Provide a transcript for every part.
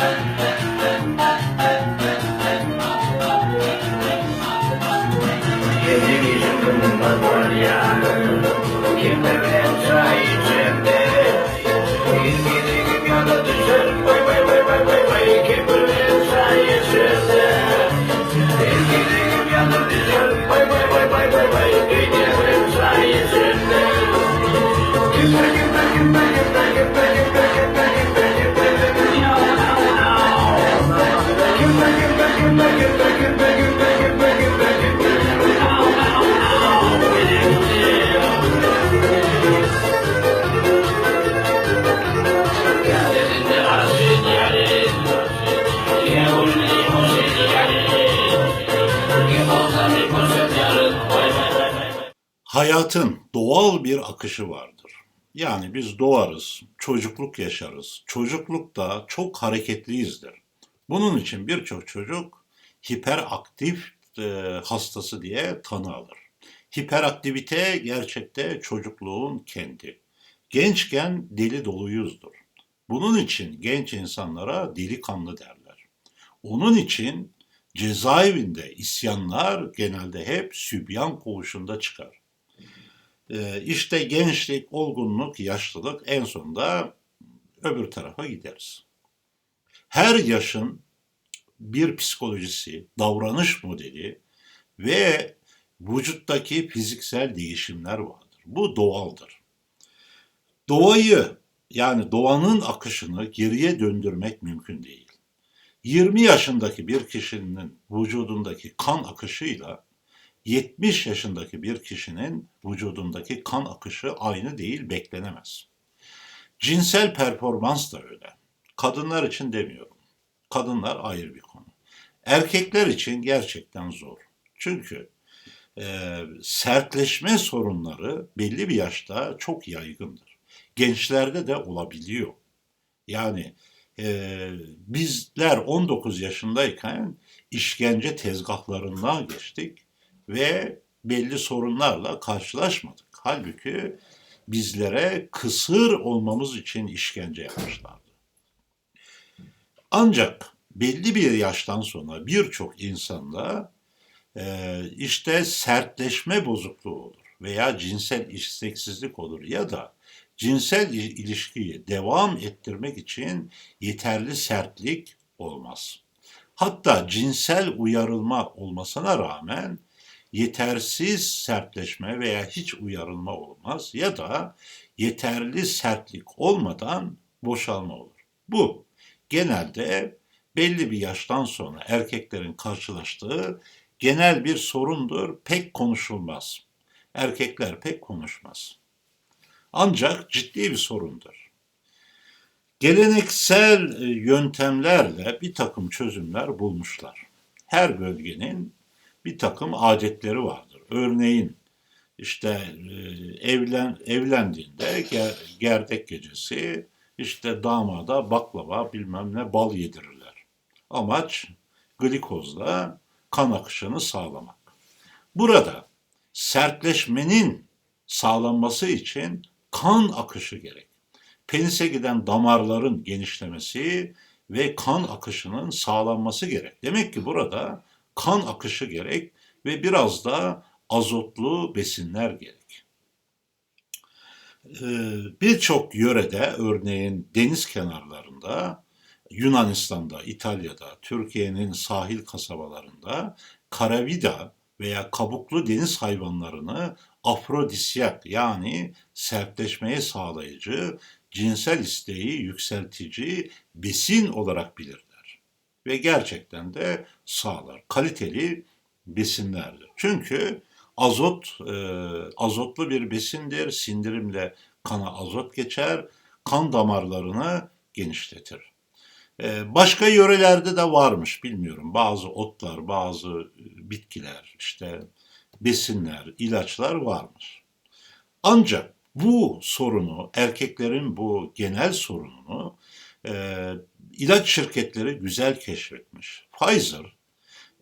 heaven. Hayatın doğal bir akışı vardır. Yani biz doğarız, çocukluk yaşarız. Çocuklukta çok hareketliyizdir. Bunun için birçok çocuk hiperaktif e, hastası diye tanı alır. Hiperaktivite gerçekte çocukluğun kendi. Gençken deli doluyuzdur. Bunun için genç insanlara delikanlı derler. Onun için cezaevinde isyanlar genelde hep sübyan koğuşunda çıkar. Ee, işte gençlik, olgunluk, yaşlılık en sonunda öbür tarafa gideriz. Her yaşın bir psikolojisi, davranış modeli ve vücuttaki fiziksel değişimler vardır. Bu doğaldır. Doğayı yani doğanın akışını geriye döndürmek mümkün değil. 20 yaşındaki bir kişinin vücudundaki kan akışıyla 70 yaşındaki bir kişinin vücudundaki kan akışı aynı değil, beklenemez. Cinsel performans da öyle. Kadınlar için demiyorum. Kadınlar ayrı bir konu. Erkekler için gerçekten zor. Çünkü e, sertleşme sorunları belli bir yaşta çok yaygındır. Gençlerde de olabiliyor. Yani e, bizler 19 yaşındayken işkence tezgahlarından geçtik ve belli sorunlarla karşılaşmadık. Halbuki bizlere kısır olmamız için işkence yapmışlardı. Ancak belli bir yaştan sonra birçok insanda e, işte sertleşme bozukluğu olur veya cinsel isteksizlik olur ya da cinsel ilişkiyi devam ettirmek için yeterli sertlik olmaz. Hatta cinsel uyarılma olmasına rağmen yetersiz sertleşme veya hiç uyarılma olmaz ya da yeterli sertlik olmadan boşalma olur. Bu genelde belli bir yaştan sonra erkeklerin karşılaştığı genel bir sorundur, pek konuşulmaz. Erkekler pek konuşmaz. Ancak ciddi bir sorundur. Geleneksel e, yöntemlerle bir takım çözümler bulmuşlar. Her bölgenin bir takım adetleri vardır. Örneğin işte e, evlen evlendiğinde ger, gerdek gecesi işte damada baklava bilmem ne bal yedirirler. Amaç glikozla kan akışını sağlamak. Burada sertleşmenin sağlanması için kan akışı gerek. Penise giden damarların genişlemesi ve kan akışının sağlanması gerek. Demek ki burada kan akışı gerek ve biraz da azotlu besinler gerek. Ee, birçok yörede örneğin deniz kenarlarında Yunanistan'da, İtalya'da, Türkiye'nin sahil kasabalarında karavida veya kabuklu deniz hayvanlarını afrodisyak yani sertleşmeye sağlayıcı, cinsel isteği yükseltici besin olarak bilirler. Ve gerçekten de sağlar. Kaliteli besinlerdir. Çünkü azot e, azotlu bir besindir. Sindirimle kana azot geçer, kan damarlarını genişletir. E, başka yörelerde de varmış bilmiyorum. Bazı otlar, bazı bitkiler, işte besinler, ilaçlar varmış. Ancak bu sorunu, erkeklerin bu genel sorununu e, ilaç şirketleri güzel keşfetmiş. Pfizer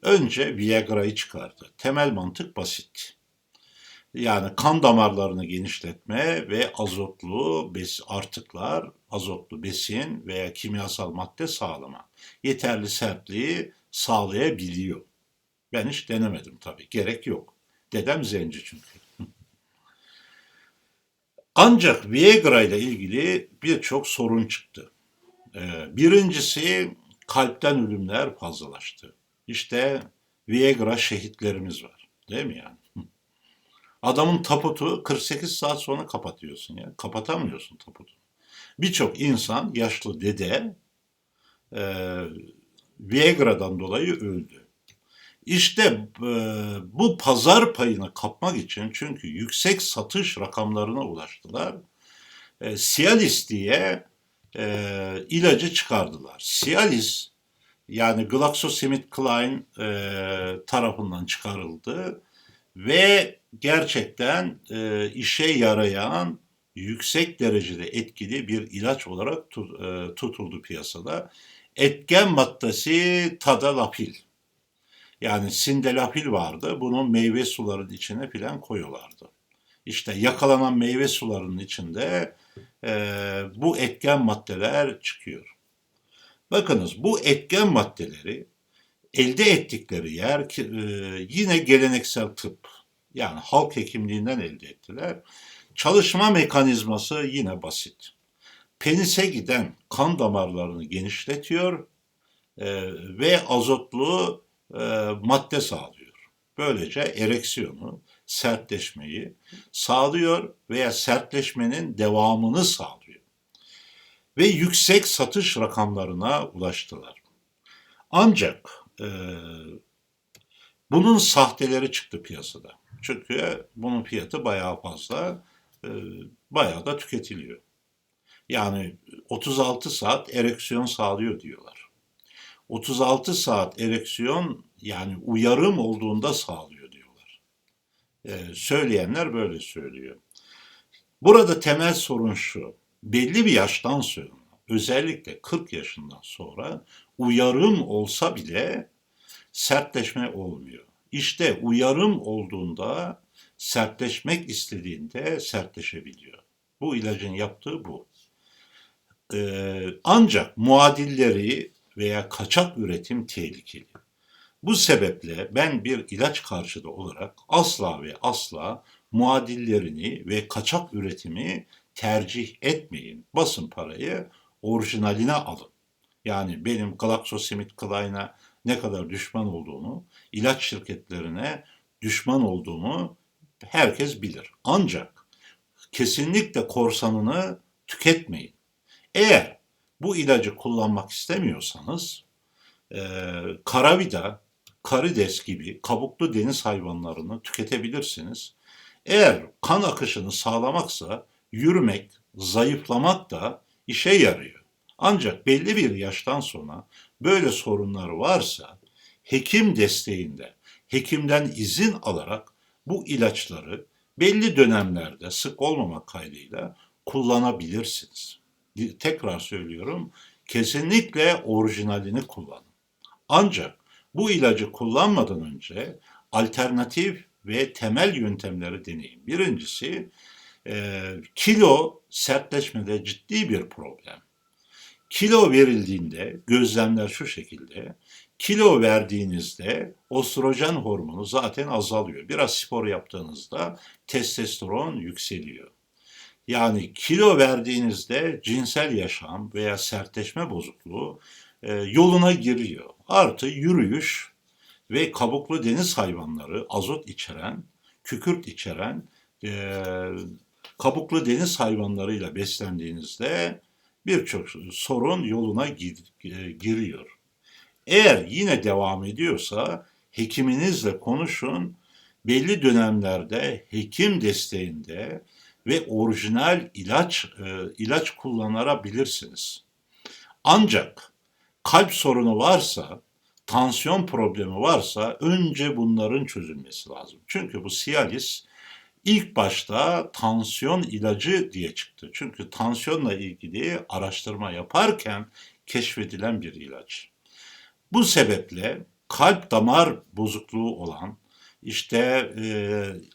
önce Viagra'yı çıkardı. Temel mantık basit. Yani kan damarlarını genişletme ve azotlu bes artıklar, azotlu besin veya kimyasal madde sağlama. Yeterli sertliği sağlayabiliyor. Ben hiç denemedim tabii. Gerek yok. Dedem zenci çünkü. Ancak Viagra ile ilgili birçok sorun çıktı. Ee, Birincisi kalpten ölümler fazlalaştı. İşte Viagra şehitlerimiz var. Değil mi yani? Adamın taputu 48 saat sonra kapatıyorsun ya. Kapatamıyorsun taputu. Birçok insan, yaşlı dede e, Viagra'dan dolayı öldü. İşte e, bu pazar payını kapmak için çünkü yüksek satış rakamlarına ulaştılar. E, Cialis diye e, ilacı çıkardılar. Cialis yani GlaxoSmithKline e, tarafından çıkarıldı ve gerçekten e, işe yarayan yüksek derecede etkili bir ilaç olarak tut, e, tutuldu piyasada. Etken maddesi tadalafil. Yani sindelafil vardı. Bunu meyve sularının içine filan koyuyorlardı. İşte yakalanan meyve sularının içinde e, bu etken maddeler çıkıyor. Bakınız bu etken maddeleri elde ettikleri yer e, yine geleneksel tıp yani halk hekimliğinden elde ettiler. Çalışma mekanizması yine basit. Penise giden kan damarlarını genişletiyor e, ve azotlu e, madde sağlıyor. Böylece ereksiyonu, sertleşmeyi sağlıyor veya sertleşmenin devamını sağlıyor. Ve yüksek satış rakamlarına ulaştılar. Ancak e, bunun sahteleri çıktı piyasada. Çünkü bunun fiyatı bayağı fazla, e, bayağı da tüketiliyor. Yani 36 saat ereksiyon sağlıyor diyorlar. 36 saat ereksiyon yani uyarım olduğunda sağlıyor söyleyenler böyle söylüyor. Burada temel sorun şu. Belli bir yaştan sonra özellikle 40 yaşından sonra uyarım olsa bile sertleşme olmuyor. İşte uyarım olduğunda sertleşmek istediğinde sertleşebiliyor. Bu ilacın yaptığı bu. Ee, ancak muadilleri veya kaçak üretim tehlikeli. Bu sebeple ben bir ilaç karşıtı olarak asla ve asla muadillerini ve kaçak üretimi tercih etmeyin. Basın parayı orijinaline alın. Yani benim GlaxoSmithKline'a ne kadar düşman olduğunu, ilaç şirketlerine düşman olduğumu herkes bilir. Ancak kesinlikle korsanını tüketmeyin. Eğer bu ilacı kullanmak istemiyorsanız e, karavida, karides gibi kabuklu deniz hayvanlarını tüketebilirsiniz. Eğer kan akışını sağlamaksa yürümek, zayıflamak da işe yarıyor. Ancak belli bir yaştan sonra böyle sorunlar varsa hekim desteğinde, hekimden izin alarak bu ilaçları belli dönemlerde sık olmamak kaydıyla kullanabilirsiniz. Tekrar söylüyorum, kesinlikle orijinalini kullanın. Ancak bu ilacı kullanmadan önce alternatif ve temel yöntemleri deneyin. Birincisi e, kilo sertleşmede ciddi bir problem. Kilo verildiğinde gözlemler şu şekilde. Kilo verdiğinizde ostrojen hormonu zaten azalıyor. Biraz spor yaptığınızda testosteron yükseliyor. Yani kilo verdiğinizde cinsel yaşam veya sertleşme bozukluğu e, yoluna giriyor. Artı yürüyüş ve kabuklu deniz hayvanları azot içeren, kükürt içeren e, kabuklu deniz hayvanlarıyla beslendiğinizde birçok sorun yoluna e, giriyor. Eğer yine devam ediyorsa hekiminizle konuşun. Belli dönemlerde hekim desteğinde ve orijinal ilaç e, ilaç kullanabilirsiniz. Ancak kalp sorunu varsa, tansiyon problemi varsa önce bunların çözülmesi lazım. Çünkü bu Cialis ilk başta tansiyon ilacı diye çıktı. Çünkü tansiyonla ilgili araştırma yaparken keşfedilen bir ilaç. Bu sebeple kalp damar bozukluğu olan işte e,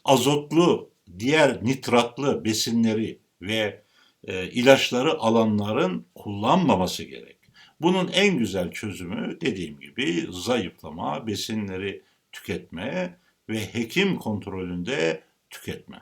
azotlu, diğer nitratlı besinleri ve e, ilaçları alanların kullanmaması gerek. Bunun en güzel çözümü dediğim gibi zayıflama, besinleri tüketme ve hekim kontrolünde tüketme.